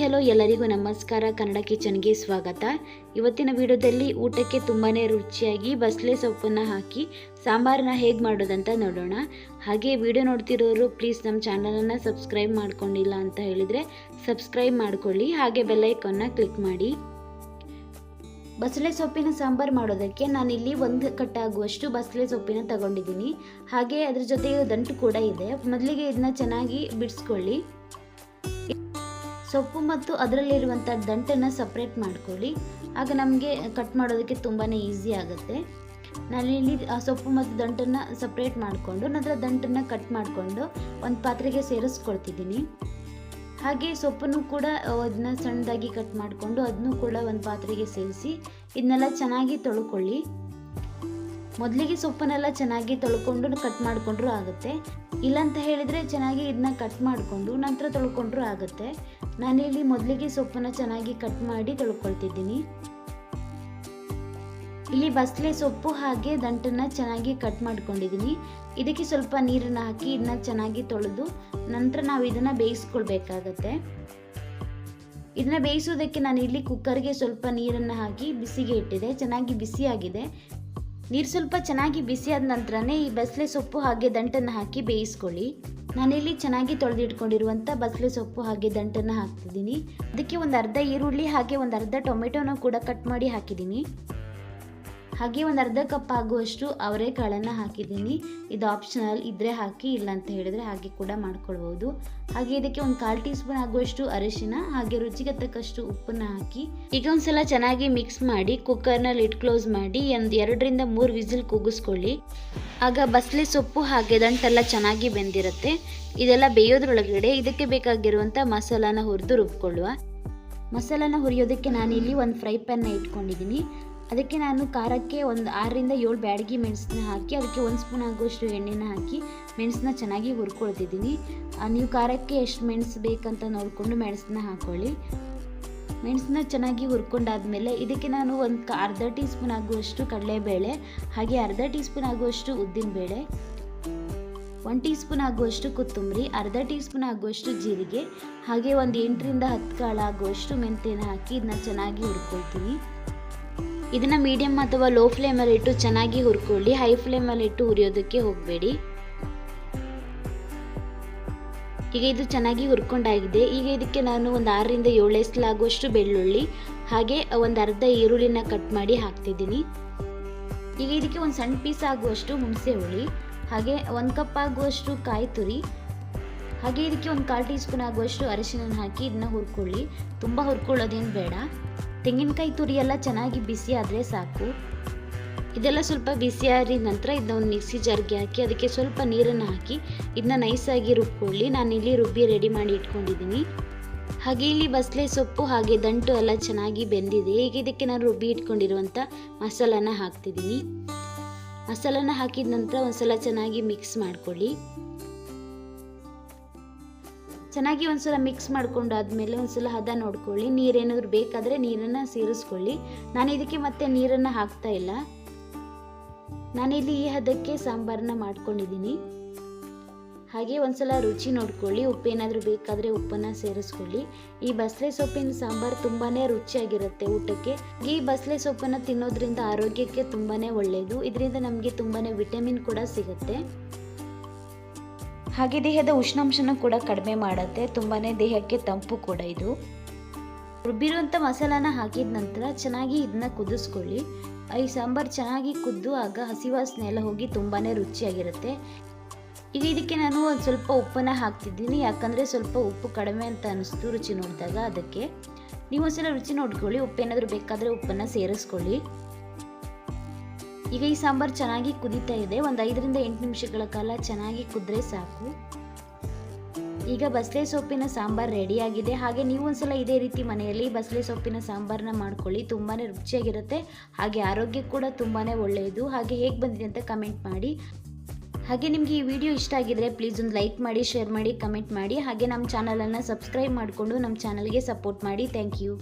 Hello ಎಲ್ಲರಿಗೂ ನಮಸ್ಕಾರ. ಕನ್ನಡ ಕಿಚನ್ಗೆ ಸ್ವಾಗತ. ಇವತ್ತಿನ ವಿಡಿಯೋದಲ್ಲಿ ಊಟಕ್ಕೆ ತುಂಬಾ ರುಚಿಯಾಗಿ ಬಸಳೆ ಸೊಪ್ಪನ್ನು ಹಾಕಿ ಸಾಂಬಾರನ್ನ ಹೇಗೆ ಮಾಡೋದಂತ ನೋಡೋಣ. ಹಾಗೆ ವಿಡಿಯೋ ನೋಡ್ತಿರೋರು ಪ್ಲೀಸ್ ನಮ್ಮ ಚಾನಲನ್ನು ಸಬ್ಸ್ಕ್ರೈಬ್ ಮಾಡ್ಕೊಂಡಿಲ್ಲ ಅಂತ ಹೇಳಿದರೆ ಸಬ್ಸ್ಕ್ರೈಬ್ ಮಾಡ್ಕೊಳ್ಳಿ. ಹಾಗೆ ಬೆಲ್ಲೈಕನ್ನ ಕ್ಲಿಕ್ ಮಾಡಿ. ಬಸಳೆ ಸೊಪ್ಪಿನ ಸಾಂಬಾರು ಮಾಡೋದಕ್ಕೆ ನಾನಿಲ್ಲಿ ಒಂದು ಕಟ್ಟಾಗುವಷ್ಟು ಬಸಳೆ ಸೊಪ್ಪಿನ ತಗೊಂಡಿದ್ದೀನಿ. ಹಾಗೆ ಅದ್ರ ಜೊತೆಗೆ ದಂಟು ಕೂಡ ಇದೆ. ಮೊದಲಿಗೆ ಇದನ್ನ ಚೆನ್ನಾಗಿ ಬಿಡಿಸ್ಕೊಳ್ಳಿ. ಸೊಪ್ಪು ಮತ್ತು ಅದರಲ್ಲಿರುವಂಥ ದಂಟನ್ನು ಸಪ್ರೇಟ್ ಮಾಡ್ಕೊಳ್ಳಿ. ಆಗ ನಮಗೆ ಕಟ್ ಮಾಡೋದಕ್ಕೆ ತುಂಬಾ ಈಸಿ ಆಗುತ್ತೆ. ನಾನಿಲ್ಲಿ, ಆ ಸೊಪ್ಪು ಮತ್ತು ದಂಟನ್ನು ಸಪ್ರೇಟ್ ಮಾಡಿಕೊಂಡು, ನಂತರ ದಂಟನ್ನು ಕಟ್ ಮಾಡಿಕೊಂಡು ಒಂದು ಪಾತ್ರೆಗೆ ಸೇರಿಸ್ಕೊಳ್ತಿದ್ದೀನಿ. ಹಾಗೆ ಸೊಪ್ಪನ್ನು ಕೂಡ ಅದನ್ನ ಸಣ್ಣದಾಗಿ ಕಟ್ ಮಾಡಿಕೊಂಡು ಅದನ್ನು ಕೂಡ ಒಂದು ಪಾತ್ರೆಗೆ ಸೇರಿಸಿ ಇದನ್ನೆಲ್ಲ ಚೆನ್ನಾಗಿ ತೊಳ್ಕೊಳ್ಳಿ. ಮೊದಲಿಗೆ ಸೊಪ್ಪನ್ನೆಲ್ಲ ಚೆನ್ನಾಗಿ ತೊಳ್ಕೊಂಡು ಕಟ್ ಮಾಡಿಕೊಂಡ್ರೂ ಆಗುತ್ತೆ. ಇಲ್ಲಂತ ಹೇಳಿದರೆ ಚೆನ್ನಾಗಿ ಇದನ್ನ ಕಟ್ ಮಾಡಿಕೊಂಡು ನಂತರ ತೊಳ್ಕೊಂಡ್ರೂ ಆಗುತ್ತೆ. ನಾನಿಲ್ಲಿ ಮೊದಲಿಗೆ ಸೊಪ್ಪನ್ನ ಚೆನ್ನಾಗಿ ಕಟ್ ಮಾಡಿ ತೊಳ್ಕೊಳ್ತಿದ್ದೀನಿ. ಇಲ್ಲಿ ಬಸಳೆ ಸೊಪ್ಪು ಹಾಗೆ ದಂಟನ್ನು ಚೆನ್ನಾಗಿ ಕಟ್ ಮಾಡ್ಕೊಂಡಿದ್ದೀನಿ. ಇದಕ್ಕೆ ಸ್ವಲ್ಪ ನೀರನ್ನು ಹಾಕಿ ಇದನ್ನ ಚೆನ್ನಾಗಿ ತೊಳೆದು ನಂತರ ನಾವು ಇದನ್ನು ಬೇಯಿಸ್ಕೊಳ್ಬೇಕಾಗತ್ತೆ. ಇದನ್ನ ಬೇಯಿಸೋದಕ್ಕೆ ನಾನು ಇಲ್ಲಿ ಕುಕ್ಕರ್ಗೆ ಸ್ವಲ್ಪ ನೀರನ್ನು ಹಾಕಿ ಬಿಸಿಗೆ ಇಟ್ಟಿದೆ. ಚೆನ್ನಾಗಿ ಬಿಸಿಯಾಗಿದೆ. ನೀರು ಸ್ವಲ್ಪ ಚೆನ್ನಾಗಿ ಬಿಸಿ ಆದ ನಂತರನೇ ಈ ಬಸಳೆ ಸೊಪ್ಪು ಹಾಗೆ ದಂಟನ್ನು ಹಾಕಿ ಬೇಯಿಸ್ಕೊಳ್ಳಿ. ನಾನಿಲ್ಲಿ ಚೆನ್ನಾಗಿ ತೊಳೆದಿಟ್ಕೊಂಡಿರುವಂಥ ಬಸಳೆ ಸೊಪ್ಪು ಹಾಗೆ ದಂಟನ್ನು ಹಾಕ್ತಿದ್ದೀನಿ. ಅದಕ್ಕೆ ಒಂದು ಅರ್ಧ ಈರುಳ್ಳಿ ಹಾಗೆ ಒಂದು ಅರ್ಧ ಟೊಮೆಟೊನ ಕೂಡ ಕಟ್ ಮಾಡಿ ಹಾಕಿದ್ದೀನಿ. ಹಾಗೆ ಒಂದು ಅರ್ಧ ಕಪ್ ಆಗುವಷ್ಟು ಅವರೆಕಾಳನ್ನು ಹಾಕಿದ್ದೀನಿ. ಇದು ಆಪ್ಷನಲ್ ಇದ್ದರೆ ಹಾಕಿ ಇಲ್ಲ ಅಂತ ಹೇಳಿದರೆ ಹಾಗೆ ಕೂಡ ಮಾಡ್ಕೊಳ್ಬೋದು ಹಾಗೆ ಇದಕ್ಕೆ ಒಂದು ಕಾಲು ಟೀ ಸ್ಪೂನ್ ಆಗುವಷ್ಟು ಅರಿಶಿನ, ಹಾಗೆ ರುಚಿಗೆ ತಕ್ಕಷ್ಟು ಉಪ್ಪನ್ನು ಹಾಕಿ, ಈಗ ಒಂದ್ಸಲ ಚೆನ್ನಾಗಿ ಮಿಕ್ಸ್ ಮಾಡಿ ಕುಕ್ಕರ್ನ ಲಿಡ್ ಕ್ಲೋಸ್ ಮಾಡಿ, ಒಂದು ಎರಡರಿಂದ ಮೂರು ವಿಸಿಲ್ ಕೂಗಿಸ್ಕೊಳ್ಳಿ. ಆಗ ಬಸಳೆ ಸೊಪ್ಪು ಹಾಗೆ ದಂಟೆಲ್ಲ ಚೆನ್ನಾಗಿ ಬೆಂದಿರುತ್ತೆ. ಇದೆಲ್ಲ ಬೇಯೋದ್ರೊಳಗಡೆ ಇದಕ್ಕೆ ಬೇಕಾಗಿರುವಂಥ ಮಸಾಲಾನ ಹುರಿದು ರುಬ್ಕೊಳ್ಳುವ. ಮಸಾಲಾನ ಹುರಿಯೋದಕ್ಕೆ ನಾನಿಲ್ಲಿ ಒಂದು ಫ್ರೈ ಪ್ಯಾನ್ನ ಇಟ್ಕೊಂಡಿದ್ದೀನಿ. ಅದಕ್ಕೆ ನಾನು ಖಾರಕ್ಕೆ ಒಂದು ಆರರಿಂದ ಏಳು ಬ್ಯಾಡಗಿ ಮೆಣಸನ್ನ ಹಾಕಿ, ಅದಕ್ಕೆ ಒಂದು ಸ್ಪೂನ್ ಆಗುವಷ್ಟು ಎಣ್ಣೆನ ಹಾಕಿ ಮೆಣಸನ್ನ ಚೆನ್ನಾಗಿ ಹುರ್ಕೊಳ್ತಿದ್ದೀನಿ. ನೀವು ಖಾರಕ್ಕೆ ಎಷ್ಟು ಮೆಣಸು ಬೇಕಂತ ನೋಡಿಕೊಂಡು ಮೆಣಸನ್ನ ಹಾಕ್ಕೊಳ್ಳಿ ಮೆಣಸನ್ನ ಚೆನ್ನಾಗಿ ಹುರ್ಕೊಂಡಾದಮೇಲೆ ಇದಕ್ಕೆ ನಾನು ಒಂದು ಅರ್ಧ ಟೀ ಸ್ಪೂನ್ ಆಗುವಷ್ಟು ಕಡಲೆಬೇಳೆ, ಹಾಗೆ ಅರ್ಧ ಟೀ ಸ್ಪೂನ್ ಆಗುವಷ್ಟು ಉದ್ದಿನಬೇಳೆ ಒನ್ ಟೀ ಸ್ಪೂನ್ ಆಗುವಷ್ಟು ಕೊತ್ತಂಬರಿ, ಅರ್ಧ ಟೀ ಸ್ಪೂನ್ ಆಗುವಷ್ಟು ಜೀರಿಗೆ, ಹಾಗೆ ಒಂದು ಎಂಟರಿಂದ ಹತ್ತು ಕಾಳು ಆಗುವಷ್ಟು ಮೆಂತ್ಯನ ಹಾಕಿ ಇದನ್ನ ಚೆನ್ನಾಗಿ ಹುರ್ಕೊಳ್ತೀನಿ. ಇದನ್ನು ಮೀಡಿಯಮ್ ಅಥವಾ ಲೋ ಫ್ಲೇಮಲ್ಲಿ ಇಟ್ಟು ಚೆನ್ನಾಗಿ ಹುರ್ಕೊಳ್ಳಿ. ಹೈ ಫ್ಲೇಮಲ್ಲಿ ಇಟ್ಟು ಹುರಿಯೋದಕ್ಕೆ ಹೋಗಬೇಡಿ. ಈಗ ಇದು ಚೆನ್ನಾಗಿ ಹುರ್ಕೊಂಡಾಗಿದೆ. ಈಗ ಇದಕ್ಕೆ ನಾನು ಒಂದು ಆರರಿಂದ ಏಳು ಎಸ್ಲಾಗುವಷ್ಟು ಬೆಳ್ಳುಳ್ಳಿ, ಹಾಗೆ ಒಂದು ಅರ್ಧ ಈರುಳ್ಳಿನ ಕಟ್ ಮಾಡಿ ಹಾಕ್ತಿದ್ದೀನಿ. ಈಗ ಇದಕ್ಕೆ ಒಂದು ಸಣ್ಣ ಪೀಸ್ ಆಗುವಷ್ಟು ಹುಣಸೆ ಹುಳಿ ಹಾಗೆ ಒಂದು ಕಪ್ ಆಗುವಷ್ಟು ಕಾಯಿ ತುರಿ, ಹಾಗೆ ಇದಕ್ಕೆ ಒಂದು ಕಾಲು ಟೀ ಸ್ಪೂನ್ ಆಗುವಷ್ಟು ಅರಿಶಿನ ಹಾಕಿ ಇದನ್ನ ಹುರ್ಕೊಳ್ಳಿ. ತುಂಬ ಹುರ್ಕೊಳ್ಳೋದೇನು ಬೇಡ. ತೆಂಗಿನಕಾಯಿ ತುರಿ ಎಲ್ಲ ಚೆನ್ನಾಗಿ ಬಿಸಿ ಆದರೆ ಸಾಕು. ಇದೆಲ್ಲ ಸ್ವಲ್ಪ ಬಿಸಿ ಆರಿದ ನಂತರ ಇದನ್ನ ಒಂದು ಮಿಕ್ಸಿ ಜಾರ್ಗೆ ಹಾಕಿ ಅದಕ್ಕೆ ಸ್ವಲ್ಪ ನೀರನ್ನು ಹಾಕಿ ಇದನ್ನ ನೈಸಾಗಿ ನಾನು ಇಲ್ಲಿ ರುಬ್ಬಿ ರೆಡಿ ಮಾಡಿ ಇಟ್ಕೊಂಡಿದ್ದೀನಿ. ಹಾಗೆ ಇಲ್ಲಿ ಬಸಳೆ ಸೊಪ್ಪು ಹಾಗೆ ದಂಟು ಎಲ್ಲ ಚೆನ್ನಾಗಿ ಬೆಂದಿದೆ. ಈಗ ಇದಕ್ಕೆ ನಾನು ರುಬ್ಬಿ ಇಟ್ಕೊಂಡಿರುವಂಥ ಮಸಾಲಾನ ಹಾಕ್ತಿದ್ದೀನಿ. ಮಸಾಲಾನ ಹಾಕಿದ ನಂತರ ಒಂದ್ಸಲ ಚೆನ್ನಾಗಿ ಮಿಕ್ಸ್ ಮಾಡ್ಕೊಳ್ಳಿ. ಚೆನ್ನಾಗಿ ಒಂದ್ಸಲ ಮಿಕ್ಸ್ ಮಾಡ್ಕೊಂಡು ಆದಮೇಲೆ ಒಂದ್ಸಲ ಹದ ನೋಡ್ಕೊಳ್ಳಿ. ನೀರೇನಾದರೂ ಬೇಕಾದರೆ ನೀರನ್ನು ಸೇರಿಸ್ಕೊಳ್ಳಿ. ನಾನು ಇದಕ್ಕೆ ಮತ್ತೆ ನೀರನ್ನು ಹಾಕ್ತಾ ಇಲ್ಲ. ನಾನಿಲ್ಲಿ ಈ ಹದಕ್ಕೆ ಸಾಂಬಾರನ್ನ ಮಾಡ್ಕೊಂಡಿದ್ದೀನಿ. ಹಾಗೆ ಒಂದ್ಸಲ ರುಚಿ ನೋಡ್ಕೊಳ್ಳಿ. ಉಪ್ಪೇನಾದರೂ ಬೇಕಾದರೆ ಉಪ್ಪನ್ನು ಸೇರಿಸ್ಕೊಳ್ಳಿ. ಈ ಬಸಳೆ ಸೊಪ್ಪಿನ ಸಾಂಬಾರು ತುಂಬಾ ರುಚಿಯಾಗಿರುತ್ತೆ ಊಟಕ್ಕೆ. ಈ ಬಸಳೆ ಸೊಪ್ಪನ್ನು ತಿನ್ನೋದ್ರಿಂದ ಆರೋಗ್ಯಕ್ಕೆ ತುಂಬಾ ಒಳ್ಳೆಯದು ಇದರಿಂದ ನಮಗೆ ತುಂಬಾ ವಿಟಮಿನ್ ಕೂಡ ಸಿಗುತ್ತೆ. ಹಾಗೆ ದೇಹದ ಉಷ್ಣಾಂಶನೂ ಕೂಡ ಕಡಿಮೆ ಮಾಡುತ್ತೆ. ತುಂಬಾ ದೇಹಕ್ಕೆ ತಂಪು ಕೂಡ ಇದು. ರುಬ್ಬಿರುವಂಥ ಮಸಾಲಾನ ಹಾಕಿದ ನಂತರ ಚೆನ್ನಾಗಿ ಇದನ್ನ ಕುದಿಸ್ಕೊಳ್ಳಿ. ಈ ಸಾಂಬಾರು ಚೆನ್ನಾಗಿ ಕುದ್ದು ಆಗ ಹಸಿ ವಾಸನೆ ಎಲ್ಲ ಹೋಗಿ ತುಂಬಾ ರುಚಿಯಾಗಿರುತ್ತೆ. ಈಗ ಇದಕ್ಕೆ ನಾನು ಒಂದು ಸ್ವಲ್ಪ ಉಪ್ಪನ್ನು ಹಾಕ್ತಿದ್ದೀನಿ. ಯಾಕಂದರೆ ಸ್ವಲ್ಪ ಉಪ್ಪು ಕಡಿಮೆ ಅಂತ ಅನಿಸ್ತು ರುಚಿ ನೋಡಿದಾಗ ಅದಕ್ಕೆ. ನೀವು ಒಂದ್ಸಲ ರುಚಿ ನೋಡ್ಕೊಳ್ಳಿ. ಉಪ್ಪೇನಾದರೂ ಬೇಕಾದರೆ ಉಪ್ಪನ್ನು ಸೇರಿಸ್ಕೊಳ್ಳಿ. ಈಗ ಈ ಸಾಂಬಾರು ಚೆನ್ನಾಗಿ ಕುದೀತಾ ಇದೆ. ಒಂದು ಐದರಿಂದ ಎಂಟು ನಿಮಿಷಗಳ ಕಾಲ ಚೆನ್ನಾಗಿ ಕುದ್ರೆ ಸಾಕು. ಈಗ ಬಸಳೆ ಸೊಪ್ಪಿನ ಸಾಂಬಾರು ರೆಡಿಯಾಗಿದೆ ಹಾಗೆ ನೀವು ಒಂದ್ಸಲ ಇದೇ ರೀತಿ ಮನೆಯಲ್ಲಿ ಬಸಳೆ ಸೊಪ್ಪಿನ ಸಾಂಬಾರನ್ನ ಮಾಡ್ಕೊಳ್ಳಿ. ತುಂಬಾ ರುಚಿಯಾಗಿರುತ್ತೆ. ಹಾಗೆ ಆರೋಗ್ಯ ಕೂಡ ತುಂಬಾ ಒಳ್ಳೆಯದು. ಹಾಗೆ ಹೇಗೆ ಬಂದಿದೆ ಅಂತ ಕಮೆಂಟ್ ಮಾಡಿ. ಹಾಗೆ ನಿಮಗೆ ಈ ವಿಡಿಯೋ ಇಷ್ಟ ಆಗಿದ್ರೆ ಪ್ಲೀಸ್ ಒಂದು ಲೈಕ್ ಮಾಡಿ ಶೇರ್ ಮಾಡಿ ಕಮೆಂಟ್ ಮಾಡಿ. ಹಾಗೆ ನಮ್ಮ ಚಾನಲನ್ನು ಸಬ್ಸ್ಕ್ರೈಬ್ ಮಾಡಿಕೊಂಡು ನಮ್ಮ ಚಾನಲ್ಗೆ ಸಪೋರ್ಟ್ ಮಾಡಿ. Thank you